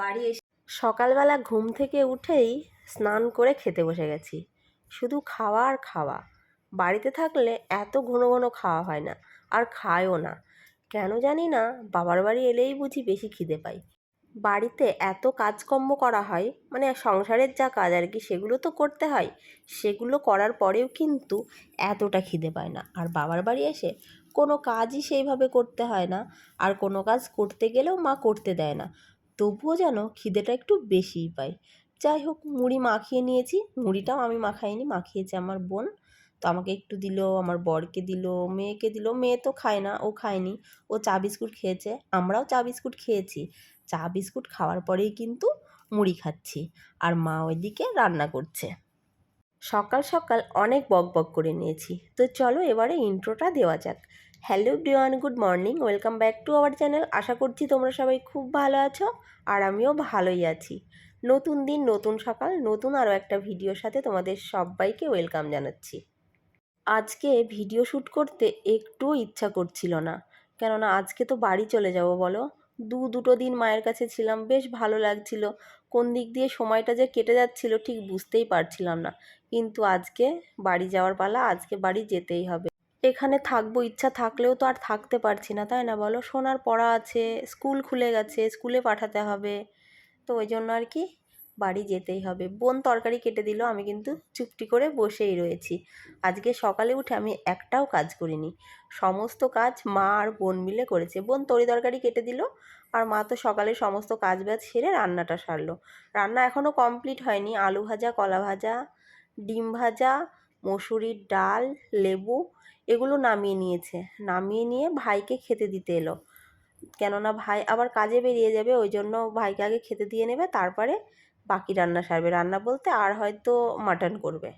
বাড়ি এসে সকালবেলা ঘুম থেকে উঠেই স্নান করে খেতে বসে গেছি। শুধু খাওয়া আর খাওয়া। বাড়িতে থাকলে এত ঘন ঘন খাওয়া হয় না, আর খায়ও না। কেন জানি না, বাবার বাড়ি এলেই বুঝি বেশি খিদে পাই। বাড়িতে এত কাজকর্ম করা হয় মানে সংসারের যা কাজ আর কি, সেগুলো তো করতে হয়। সেগুলো করার পরেও কিন্তু এতটা খিদে পায় না। আর বাবার বাড়ি এসে কোনো কাজই সেইভাবে করতে হয় না। আর কোনো কাজ করতে গেলেও মা করতে দেয় না। তবুও যেন খিদেটা একটু বেশিই পাই যাই হোক, মুড়ি মাখিয়ে নিয়েছি। মুড়িটাও আমি মাখাইনি, মাখিয়েছে আমার বোন। তো আমাকে একটু দিল, আমার বরকে দিল, মেয়েকে দিল। মেয়ে তো খায় না, ও খায়নি। ও চা বিস্কুট খেয়েছে। আমরাও চা বিস্কুট খেয়েছি। চা বিস্কুট খাওয়ার পরেই কিন্তু মুড়ি খাচ্ছি। আর মা ওইদিকে রান্না করছে। সকাল সকাল অনেক বক বক করে নিয়েছি। তো চলো এবারে ইন্ট্রোটা দেওয়া যাক। Hello everyone good morning. Welcome back to our channel. আশা করছি তোমরা সবাই খুব ভালো আছো আর আমিও ভালোই আছি। নতুন দিন, নতুন সকাল, নতুন আরও একটা ভিডিওর সাথে তোমাদের সবাইকে ওয়েলকাম জানাচ্ছি। আজকে ভিডিও শ্যুট করতে একটুও ইচ্ছা করছিল না। কেননা আজকে তো বাড়ি চলে যাব, বলো? দু দুটো দিন মায়ের কাছে ছিলাম, বেশ ভালো লাগছিল। কোন দিক দিয়ে সময়টা যে কেটে যাচ্ছিল ঠিক বুঝতেই পারছিলাম না। কিন্তু আজকে বাড়ি যাওয়ার পালা, আজকে বাড়ি যেতেই হবে। এখানে থাকব, ইচ্ছা থাকলেও তো আর থাকতে পারছি না, তাই না বলো? সোনার পড়া আছে, স্কুল খুলে গেছে, স্কুলে পাঠাতে হবে। তো ওই জন্য আর কি বাড়ি যেতেই হবে। বোন তরকারি কেটে দিল, আমি কিন্তু চুপটি করে বসেই রয়েছি। আজকে সকালে উঠে আমি একটাও কাজ করিনি। সমস্ত কাজ মা আর বোন মিলে করেছে। বোন তরি তরকারি কেটে দিল, আর মা তো সকালে সমস্ত কাজ বাজ সেরে রান্নাটা সারলো। রান্না এখনও কমপ্লিট হয়নি। আলু ভাজা, কলা ভাজা, ডিম ভাজা, মসুরির ডাল, লেবু এগুলো নামিয়ে নিয়েছে। নামিয়ে নিয়ে ভাইকে খেতে দিতে এলো। কেননা ভাই আবার কাজে বেরিয়ে যাবে, ওই জন্য ভাইকে আগে খেতে দিয়ে নেবে, তারপরে বাকি রান্না সারবে। রান্না বলতে আর হয়তো মাটন করবে।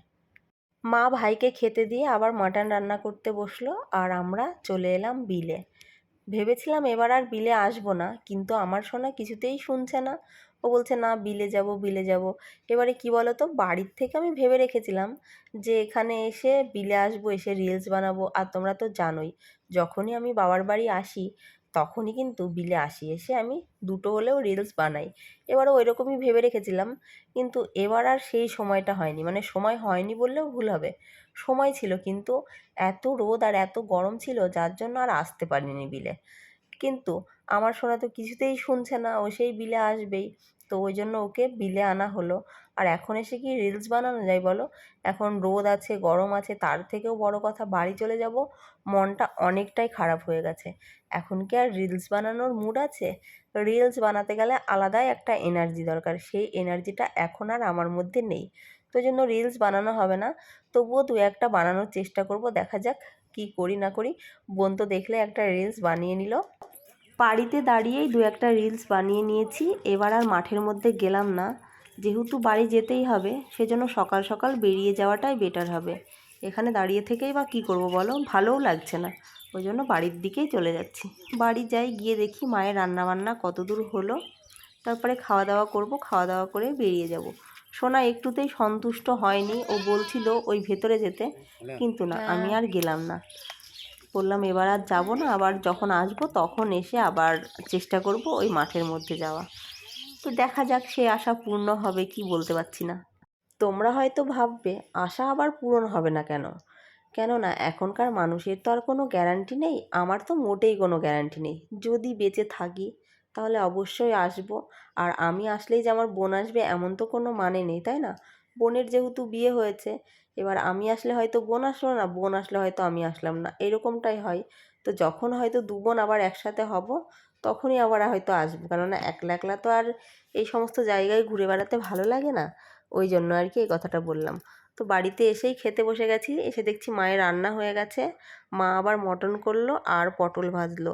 মা ভাইকে খেতে দিয়ে আবার মাটন রান্না করতে বসল আর আমরা চলে এলাম বিলে। ভেবেছিলাম এবার আর বিলে আসব না, কিন্তু আমার সোনা কিছুতেই শুনছে না। ও বলছে, না, বিলে যাব বিলে যাব। এবারে কি বলো তো বাড়ির থেকে আমি ভেবে রেখেছিলাম যে এখানে এসে বিলে আসব, এসে রিলস বানাবো। আর তোমরা তো জানোই, যখনই আমি বাবার বাড়ি আসি, তখনই কিন্তু বিলে আসি। এসে আমি দুটো হলেও রিলস বানাই। এবারও ওই রকমই ভেবে রেখেছিলাম, কিন্তু এবার আর সেই সময়টা হয়নি। মানে সময় হয়নি বললেও ভুল হবে। সময় ছিল, কিন্তু এত রোদ আর এত গরম ছিল, যার জন্য আর আসতে পারিনি বিলে। কিন্তু আমার সোনা তো কিছুতেই শুনছে না, ও সেই বিলে আসবেই। তো ওই জন্য ওকে বিলে আনা হলো। আর এখন এসে কি রিলস বানানো যায় বলো? এখন রোদ আছে, গরম আছে, তার থেকেও বড় কথা বাড়ি চলে যাব, মনটা অনেকটাই খারাপ হয়ে গেছে। এখন কি আর রিলস বানানোর মুড আছে? রিলস বানাতে গেলে আলাদাই একটা এনার্জি দরকার, সেই এনার্জিটা এখন আর আমার মধ্যে নেই। তো জন্য রিলস বানানো হবে না, তবুও দু একটা বানানোর চেষ্টা করব, দেখা যাক কি করি না করি। বোন তো দেখলে একটা রিলস বানিয়ে নিল। বাড়িতে দাঁড়িয়েই দু একটা রিলস বানিয়ে নিয়েছি। এবার আর মাঠের মধ্যে গেলাম না। যেহেতু বাড়ি যেতেই হবে, সেজন্য সকাল সকাল বেরিয়ে যাওয়াটাই বেটার হবে। এখানে দাঁড়িয়ে থেকেই বা কী করব বলো? ভালোও লাগছে না। ওই জন্য বাড়ির দিকেই চলে যাচ্ছি। বাড়ি যাই, গিয়ে দেখি মায়ের রান্নাবান্না কত দূর হলো। তারপরে খাওয়া দাওয়া করব খাওয়া দাওয়া করে বেরিয়ে যাব। সোনা একটুতেই সন্তুষ্ট হয়নি। ও বলছিল ওই ভেতরে যেতে, কিন্তু না, আমি আর গেলাম না। বললাম এবার আর যাব না। আবার যখন আসব তখন এসে আবার চেষ্টা করব ওই মাঠের মধ্যে যাওয়া। তো দেখা যাক সে আশা পূর্ণ হবে কি বলতে পারছি না। তোমরা হয়তো ভাববে, আশা আবার পূরণ হবে না কেন? কেননা এখনকার মানুষের তো আর কোনো গ্যারান্টি নেই, আমার তো মোটেই কোনো গ্যারান্টি নেই। যদি বেঁচে থাকি, তাহলে অবশ্যই আসব। আর আমি আসলেই যে আমার বোন আসবে এমন তো কোনো মানে নেই, তাই না? বোনের যেহেতু বিয়ে হয়েছে এবার আমি আসলে হয়তো বোন আসলো না, বোন আসলে হয়তো আমি আসলাম না। এরকমটাই হয়। তো যখন হয়তো দু বোন আবার একসাথে হব, তখনই আবার হয়তো আসব। কেননা একলা একলা তো আর এই সমস্ত জায়গায় ঘুরে বেড়াতে ভালো লাগে না। ওই জন্য আর কি এই কথাটা বললাম। তো বাড়িতে এসেই খেতে বসে গেছি। এসে দেখছি মায়ের রান্না হয়ে গেছে। মা আবার মটন করল আর পটল ভাজলো।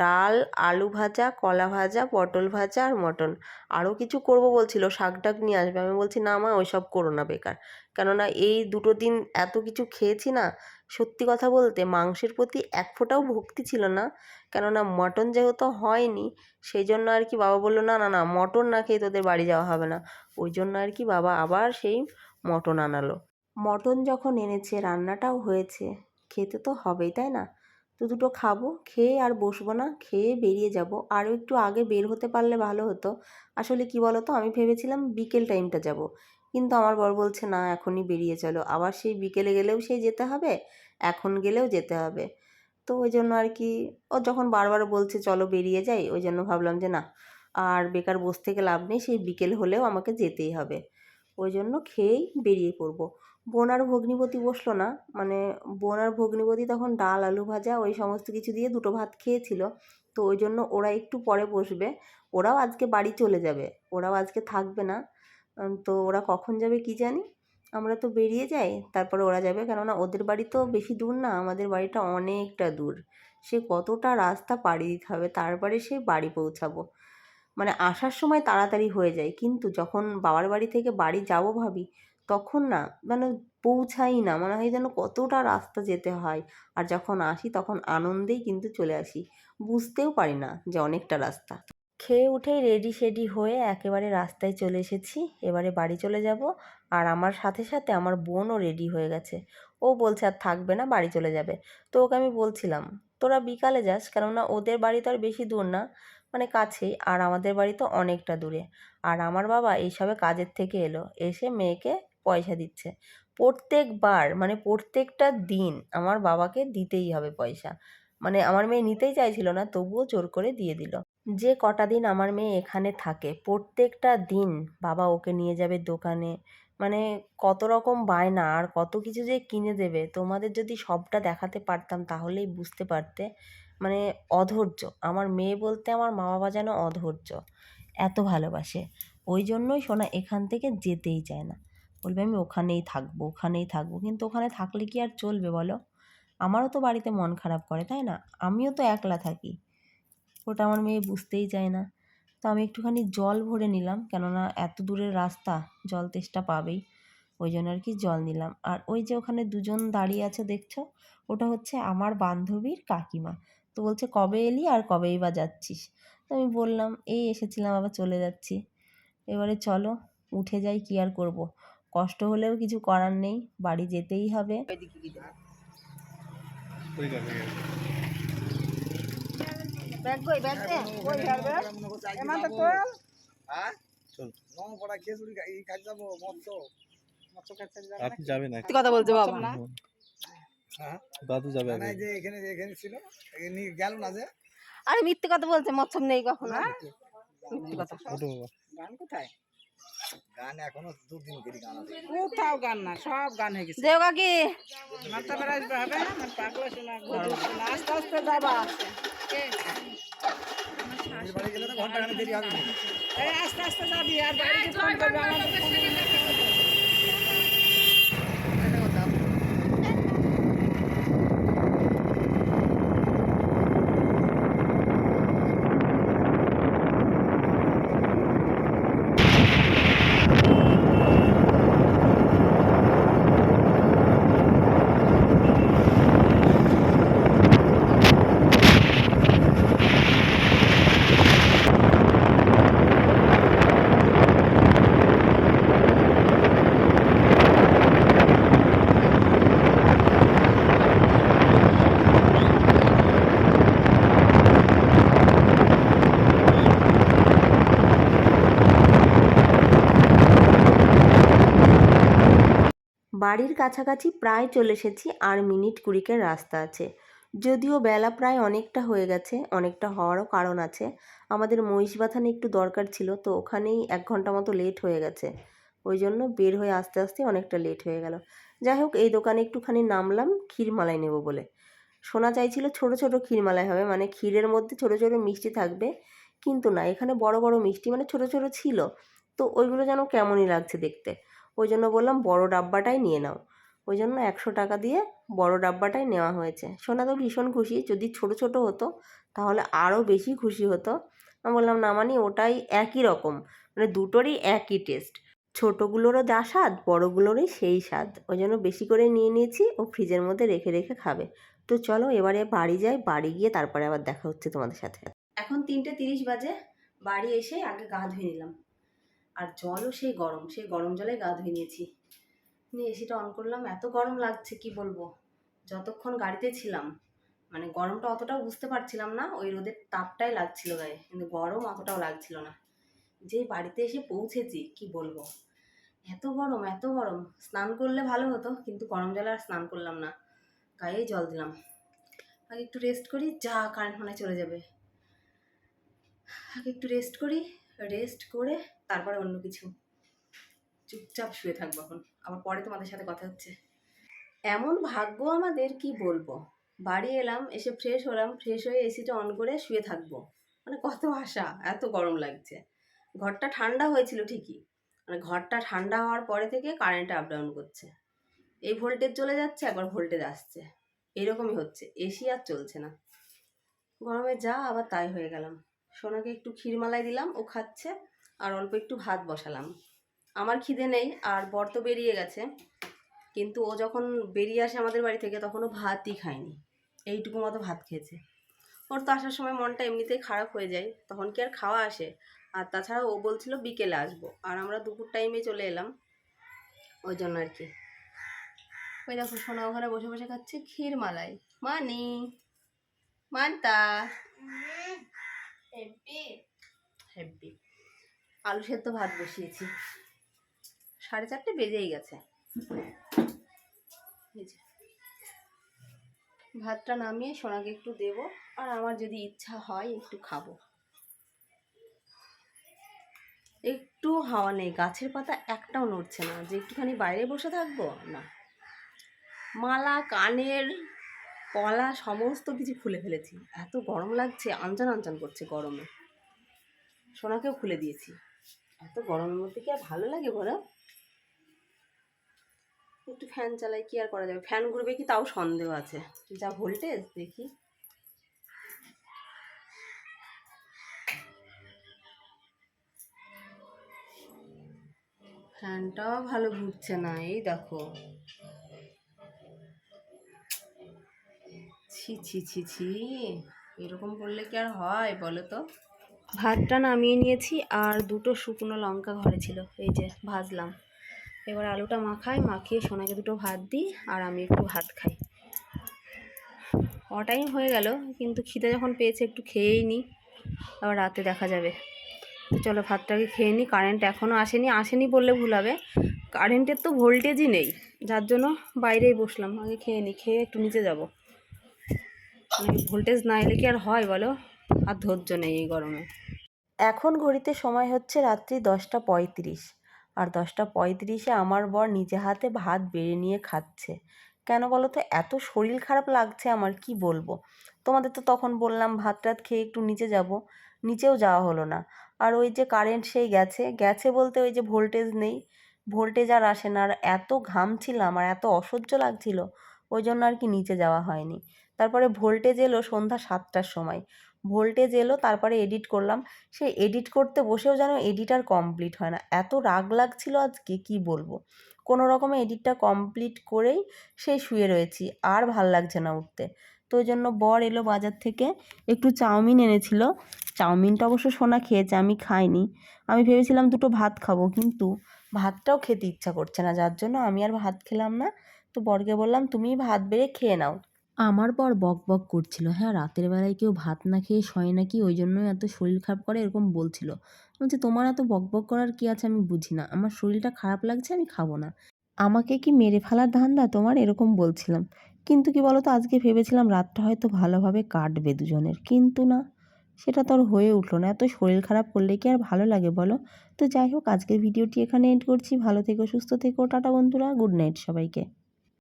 ডাল, আলু ভাজা, কলা ভাজা, পটল ভাজা আর মটন। আরও কিছু করব বলছিল, শাক টাক নিয়ে আসবে। আমি বলছি, না মা, ওইসব করো না বেকার। কেননা এই দুটো দিন এত কিছু খেয়েছি না, সত্যি কথা বলতে মাংসের প্রতি এক ফোঁটাও ভক্তি ছিল না। কেননা মটন যেহেতু হয়নি, সেই জন্য আর কি বাবা বলল, না না না, মটন না খেয়ে তোদের বাড়ি যাওয়া হবে না। ওই জন্য আর কি বাবা আবার সেই মটন আনালো। মটন যখন এনেছে, রান্নাটাও হয়েছে, খেতে তো হবেই, তাই না? তো দুটো খাব, খেয়ে আর বসবো না, খেয়ে বেরিয়ে যাব। আরও একটু আগে বের হতে পারলে ভালো হতো। আসলে কি বলো তো আমি ভেবেছিলাম বিকেল টাইমটা যাব। কিন্তু আমার বর বলছে, না, এখনই বেরিয়ে চলো। আবার সেই বিকেলে গেলেও সেই যেতে হবে, এখন গেলেও যেতে হবে। তো ওই জন্য আর কি, ও যখন বারবার বলছে, চলো বেরিয়ে যাই, ওই জন্য ভাবলাম যে, না, আর বেকার বসে থেকে লাভ নেই, সেই বিকেল হলেও আমাকে যেতেই হবে। ওই জন্য খেয়েই বেরিয়ে পড়ব। বোন আর ভগ্নিপতি বসল না। মানে বোন আর ভগ্নিপতি তখন ডাল, আলু ভাজা ওই সমস্ত কিছু দিয়ে দুটো ভাত খেয়েছিল। তো ওই জন্য ওরা একটু পরে বসবে। ওরাও আজকে বাড়ি চলে যাবে। ওরাও আজকে থাকবে না। তো ওরা কখন যাবে কি জানি? আমরা তো বেরিয়ে যাই। তারপরে ওরা যাবে। কেননা ওদের বাড়ি তো বেশি দূর না। আমাদের বাড়িটা অনেকটা দূর। সে কতটা রাস্তা পাড়ি দিতে হবে তারপরে সে বাড়ি পৌঁছাবো। মানে আসার সময় তাড়াতাড়ি হয়ে যায়। কিন্তু যখন বাবার বাড়ি থেকে বাড়ি যাব ভাবি তখন না মানে পৌঁছাই না। মনে হয় যেন কতটা রাস্তা যেতে হয়। আর যখন আসি তখন আনন্দেই কিন্তু চলে আসি। বুঝতেও পারি না যে অনেকটা রাস্তা। খেয়ে উঠেই রেডি সেডি হয়ে একেবারে রাস্তায় চলে এসেছি। এবারে বাড়ি চলে যাব। আর আমার সাথে সাথে আমার বোনও রেডি হয়ে গেছে। ও বলছে, আর থাকবে না, বাড়ি চলে যাবে। তো ওকে আমি বলছিলাম, তোরা বিকালে যাস, কেননা ওদের বাড়ি তো আর বেশি দূর না। মানে কাছেই। আর আমাদের বাড়ি তো অনেকটা দূরে। আর আমার বাবা এইসবে কাজের থেকে এলো। এসে মেয়েকে পয়সা দিচ্ছে। প্রত্যেকবার মানে প্রত্যেকটা দিন আমার বাবাকে দিতেই হবে পয়সা। মানে আমার মেয়ে নিতেই চাইছিল না, তবুও জোর করে দিয়ে দিল। যে কটা দিন আমার মেয়ে এখানে থাকে, প্রত্যেকটা দিন বাবা ওকে নিয়ে যাবে দোকানে। মানে কত রকম বায়না, আর কত কিছু যে কিনে দেবে, তোমাদের যদি সবটা দেখাতে পারতাম তাহলেই বুঝতে পারতে। মানে অধৈর্য, আমার মেয়ে বলতে আমার মা বাবা যেন অধৈর্য। এত ভালোবাসে, ওই জন্যই সোনা এখান থেকে যেতেই চায় না। বলবে, আমি ওখানেই থাকব ওখানেই থাকব। কিন্তু ওখানে থাকলে কি আর চলবে বলো? আমারও তো বাড়িতে মন খারাপ করে, তাই না? আমিও তো একলা থাকি। ওটা আমার মেয়ে বুঝতেই চায় না। তো আমি একটুখানি জল ভরে নিলাম, কেননা এত দূরের রাস্তা, জল তেষ্টা পাবেই। ওই জন্য আর কি জল নিলাম। আর ওই যে ওখানে দুজন দাঁড়িয়ে আছে, দেখছ? ওটা হচ্ছে আমার বান্ধবীর কাকিমা। তো বলছে, কবে এলি আর কবেই বা যাচ্ছিস? তো আমি বললাম, এই এসেছিলাম, আবার চলে যাচ্ছি। এবারে চলো, উঠে যাই, কি আর করব? কষ্ট হলেও কিছু করার নেই বাড়ি যেতেই হবে। ব্যাগ কই ব্যাগ দে কই ব্যাগ ব্যাগ? এমান তো তোল আপনি যাবেন না কথা বলছে বাবা। দাদু যাবে যে এখানে যে এখানে ছিল এখানে গেল না যে? আরে মিথ্যে কথা বলছে মৎসব নেই কখনো। মিথ্যে কথা। গান কোথায়? গান এখনও দুদিন করে গান আছে। কোথাও গান না সব গান হয়ে গেছে। দেও কাকি মাথা বেড়া হবে না? আমার পাগলা শোনা গরু শোনা আস্তে আস্তে যাবা। বাড়ি গেলে ঘণ্টা খানে দেরি হবে। আস্তে আস্তে যাবি আর বাড়িতে ফোন করবি আমাদের বাড়ির কাছাকাছি প্রায় চলে এসেছি আর মিনিট কুড়িকের রাস্তা আছে। যদিও বেলা প্রায় অনেকটা হয়ে গেছে, অনেকটা হওয়ারও কারণ আছে। আমাদের মহিষ বাথানে একটু দরকার ছিল, তো ওখানেই এক ঘণ্টা মতো লেট হয়ে গেছে। ওই জন্য বের হয়ে আস্তে আস্তে অনেকটা লেট হয়ে গেল। যাই হোক, এই দোকানে একটুখানি নামলাম ক্ষীরমালাই নেব বলে। শোনা চাইছিল ছোট ছোট ক্ষীরমালাই হবে মানে ক্ষীরের মধ্যে ছোট ছোট মিষ্টি থাকবে, কিন্তু না, এখানে বড় বড় মিষ্টি মানে ছোট ছোট ছিল, তো ওইগুলো যেন কেমনই লাগছে দেখতে। ওই জন্য বললাম বড় ডাব্বাটাই নিয়ে নাও। ওই জন্য একশো টাকা দিয়ে বড় ডাব্বাটাই নেওয়া হয়েছে। সোনা তো ভীষণ খুশি, যদি ছোট ছোট হতো তাহলে আরও বেশি খুশি হতো। আমি বললাম, না মানে ওটাই একই রকম মানে দুটোরই একই টেস্ট ছোটোগুলোরও যা স্বাদ, বড়োগুলোরই সেই স্বাদ। ওই জন্য বেশি করে নিয়ে নিয়েছি, ও ফ্রিজের মধ্যে রেখে রেখে খাবে। তো চলো এবারে বাড়ি যাই, বাড়ি গিয়ে তারপরে আবার দেখা হচ্ছে তোমাদের সাথে। এখন তিনটে তিরিশ বাজে, বাড়ি এসে আগে গা ধুয়ে নিলাম। আর জলও সেই গরম সেই গরম জলে গা ধুয়ে নিয়েছি। নিয়ে এসিটা অন করলাম, এত গরম লাগছে, কি বলব? যতক্ষণ গাড়িতে ছিলাম মানে গরমটা অতটাও বুঝতে পারছিলাম না, ওই রোদের তাপটাই লাগছিল গায়ে, কিন্তু গরম অতটাও লাগছিল না। যেই বাড়িতে এসে পৌঁছেছি, কি বলব? এত গরম এত গরম। স্নান করলে ভালো হতো, কিন্তু গরম জলে আর স্নান করলাম না। গায়েই জল দিলাম। আগে একটু রেস্ট করি, যা কারেন্ট মনে চলে যাবে। আগে একটু রেস্ট করি রেস্ট করে তারপরে অন্য কিছু। চুপচাপ শুয়ে থাকব এখন। আবার পরে তোমাদের সাথে কথা হচ্ছে। এমন ভাগ্য আমাদের কি বলব? বাড়ি এলাম, এসে ফ্রেশ হলাম ফ্রেশ হয়ে এসিটা অন করে শুয়ে থাকব। মানে কত আশা, এত গরম লাগছে। ঘরটা ঠান্ডা হয়েছিল ঠিকই। মানে ঘরটা ঠান্ডা হওয়ার পরে থেকে কারেন্ট আপ ডাউন করছে। এই ভোল্টেজ চলে যাচ্ছে একবার ভোল্টেজ আসছে। এরকমই হচ্ছে। এসি আর চলছে না। গরমে যা আবার তাই হয়ে গেলাম। সোনাকে একটু ক্ষীরমালাই দিলাম, ও খাচ্ছে। আর অল্প একটু ভাত বসালাম। আমার খিদে নেই আর বর তো বেরিয়ে গেছে। কিন্তু ও যখন বেরিয়ে আসে আমাদের বাড়ি থেকে তখন ও ভাতই খায়নি। এইটুকু মতো ভাত খেয়েছে। ওর তো আসার সময় মনটা এমনিতেই খারাপ হয়ে যায় তখন কি আর খাওয়া আসে? আর তাছাড়া ও বলছিল বিকেলে আসব আর আমরা দুপুর টাইমে চলে এলাম। ওই জন্য আর কি। ওই দেখো সোনা ওখানে বসে বসে খাচ্ছে ক্ষীর মালাই। মানি মানতা। হেব্বি। আলু সেদ্ধ ভাত বসিয়েছি। সাড়ে চারটে বেজেই গেছে। ভাতটা নামিয়ে সোনাকে একটু দেব, আর আমার যদি ইচ্ছা হয় একটু খাব। একটু হাওয়া নেই, গাছের পাতা একটাও নড়ছে না। যে একটুখানি বাইরে বসে থাকব, না। মালা, কানের, কলা, সমস্ত কিছু খুলে ফেলেছি। এত গরম লাগছে, আনচান আনচান করছে গরমে। সোনাকেও খুলে দিয়েছি। এত গরমের মধ্যে কি আর ভালো লাগে বলো? একটু ফ্যান চালাই, কি আর করা যাবে? ফ্যান ঘুরবে কি তাও সন্দেহ আছে। যা ভোল্টেজ দেখি। ফ্যানটাও ভালো ঘুরছে না, এই দেখো। ছি ছি ছি ছি। এরকম করলে কি আর হয় বলো তো? ভাতটা নামিয়ে নিয়েছি আর দুটো শুকনো লঙ্কা ঘরে ছিল, এই যে ভাজলাম। এবার আলুটা মাখাই, মাখিয়ে সোনাকে দুটো ভাত দিই আর আমি একটু ভাত খাই। টাইম হয়ে গেল, কিন্তু খিদে যখন পেয়েছে একটু খেয়েই নিই আবার রাতে দেখা যাবে। তো চলো ভাতটাকে খেয়ে নিই কারেন্ট এখনও আসেনি আসেনি বললে ভুল হবে। কারেন্টের তো ভোল্টেজই নেই, যার জন্য বাইরেই বসলাম, আগে খেয়ে নিই খেয়ে একটু নিচে যাব। মানে ভোল্টেজ না এলে কি আর হয় বলো? আর ধৈর্য নেই এই গরমে। এখন ঘড়িতে সময় হচ্ছে রাত্রি দশটা পঁয়ত্রিশ। আর দশটা পঁয়ত্রিশে আমার বর নিজে হাতে ভাত বেড়ে নিয়ে খাচ্ছে। কেন বলো তো? এত শরীর খারাপ লাগছে আমার, কি বলব? তোমাদের তো তখন বললাম ভাত টাত খেয়ে একটু নিচে যাব, নিচেও যাওয়া হলো না। আর ওই যে কারেন্ট সেই গেছে গেছে বলতে ওই যে ভোল্টেজ নেই। ভোল্টেজ আর আসে না। আর এত ঘাম ঘামছিলাম আর এত অসহ্য লাগছিল। ওই জন্য আর কি নিচে যাওয়া হয়নি। তারপরে ভোল্টেজ এলো সন্ধ্যা সাতটার সময়। ভোল্টেজ এলো, তারপরে এডিট করলাম। সে এডিট করতে বসেও যেন এডিট আর কমপ্লিট হয় না। এত রাগ লাগছিল আজকে, কি বলব? কোনো রকমে এডিটটা কমপ্লিট করেই সেই শুয়ে রয়েছি, আর ভালো লাগছে না উঠতে। তো ওই জন্য বর এলো বাজার থেকে, একটু চাউমিন এনেছিল। চাউমিনটা অবশ্য সোনা খেয়েছে, আমি খাইনি। আমি ভেবেছিলাম দুটো ভাত খাব, কিন্তু ভাতটাও খেতে ইচ্ছা করছে না। যার জন্য আমি আর ভাত খেলাম না। তো বরকে বললাম তুমি ভাত বেড়ে খেয়ে নাও। আমার বর বক বক করছিল হ্যাঁ রাতের বেলায় কেউ ভাত না খেয়ে শয় নাকি? ওই জন্যই এত শরীর খারাপ করে, এরকম বলছিল। বলছে, তোমার এত বক বক করার কি আছে? আমি বুঝি না। আমার শরীরটা খারাপ লাগছে, আমি খাব না। আমাকে কি মেরে ফেলার ধান্দা তোমার? এরকম বলছিলাম। কিন্তু কি বলো তো আজকে ভেবেছিলাম রাতটা হয়তো ভালোভাবে কাটবে দুজনের। কিন্তু না, সেটা তো আর হয়ে উঠল না। এত শরীর খারাপ করলে কি আর ভালো লাগে বলো? তো যাই হোক, আজকের ভিডিওটি এখানে এড করছি। ভালো থেকো, সুস্থ থেকো। টাটা বন্ধুরা, গুড নাইট সবাইকে।